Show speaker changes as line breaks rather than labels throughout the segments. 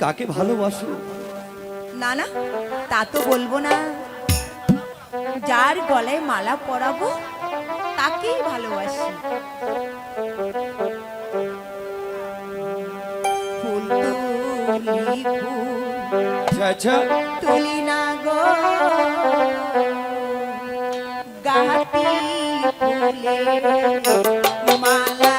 কাকে ভালোবাসো?
না না তা তো বলব না। যার গলায় মালা পরাবো তাকেই ভালোবাসি।
আচ্ছা, আচ্ছা।
তুলি না গো। মালা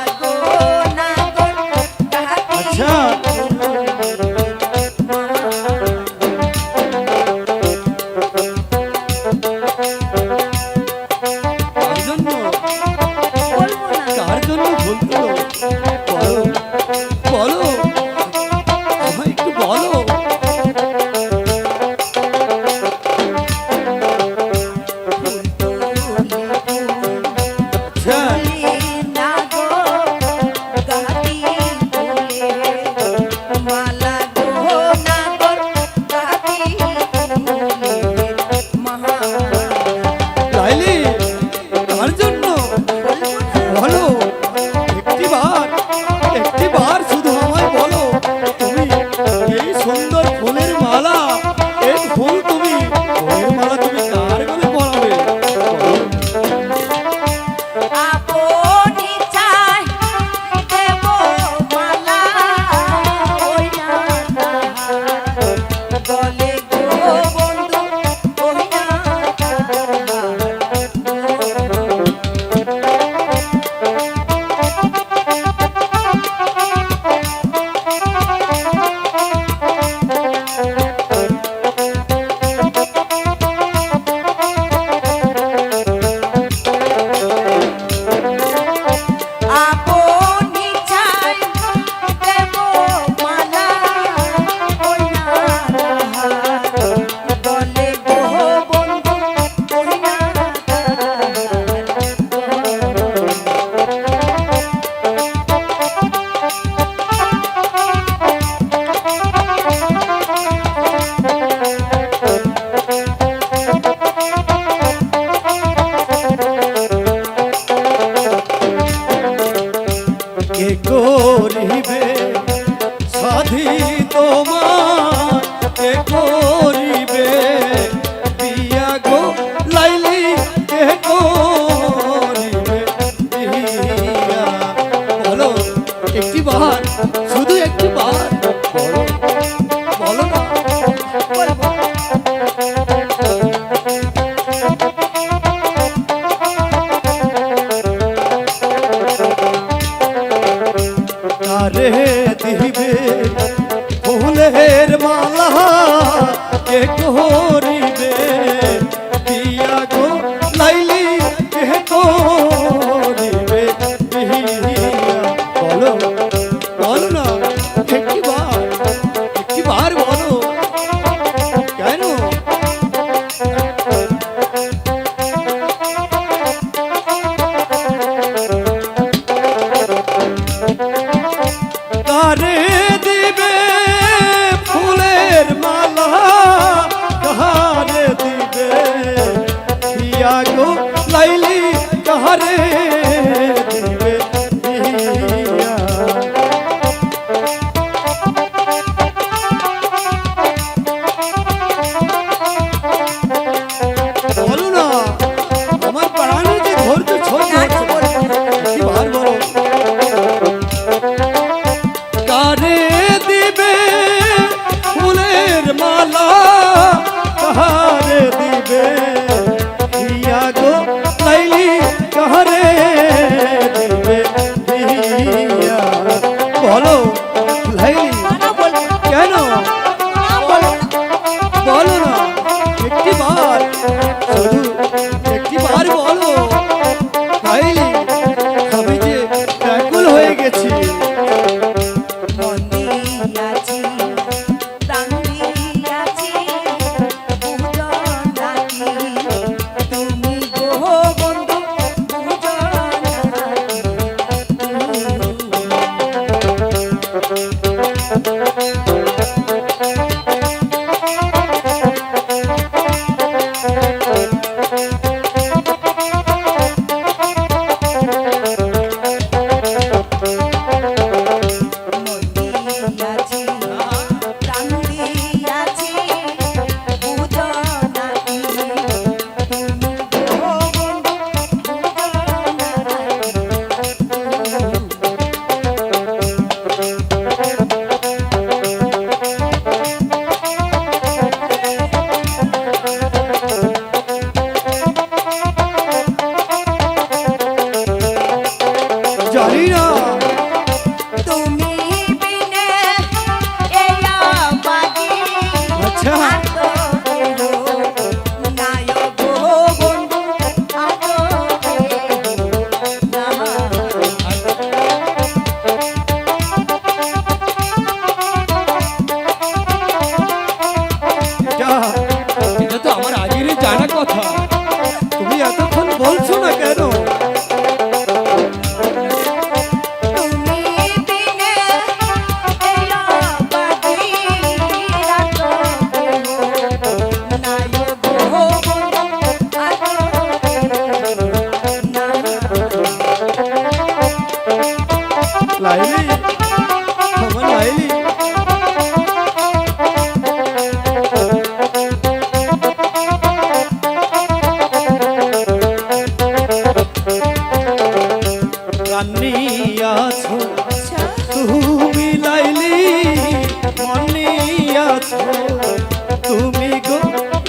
তুমি
গো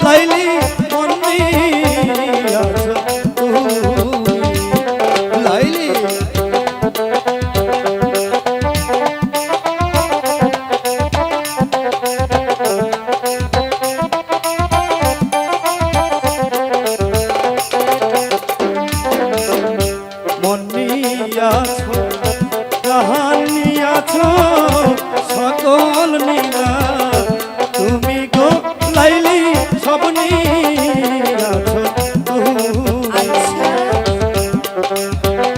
লাইলি
Thank.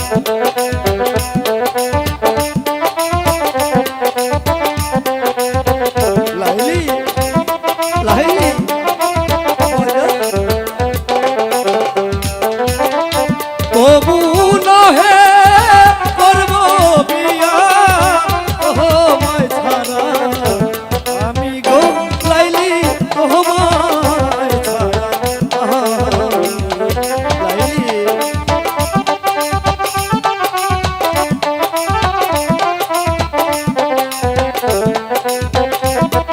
Thank
you.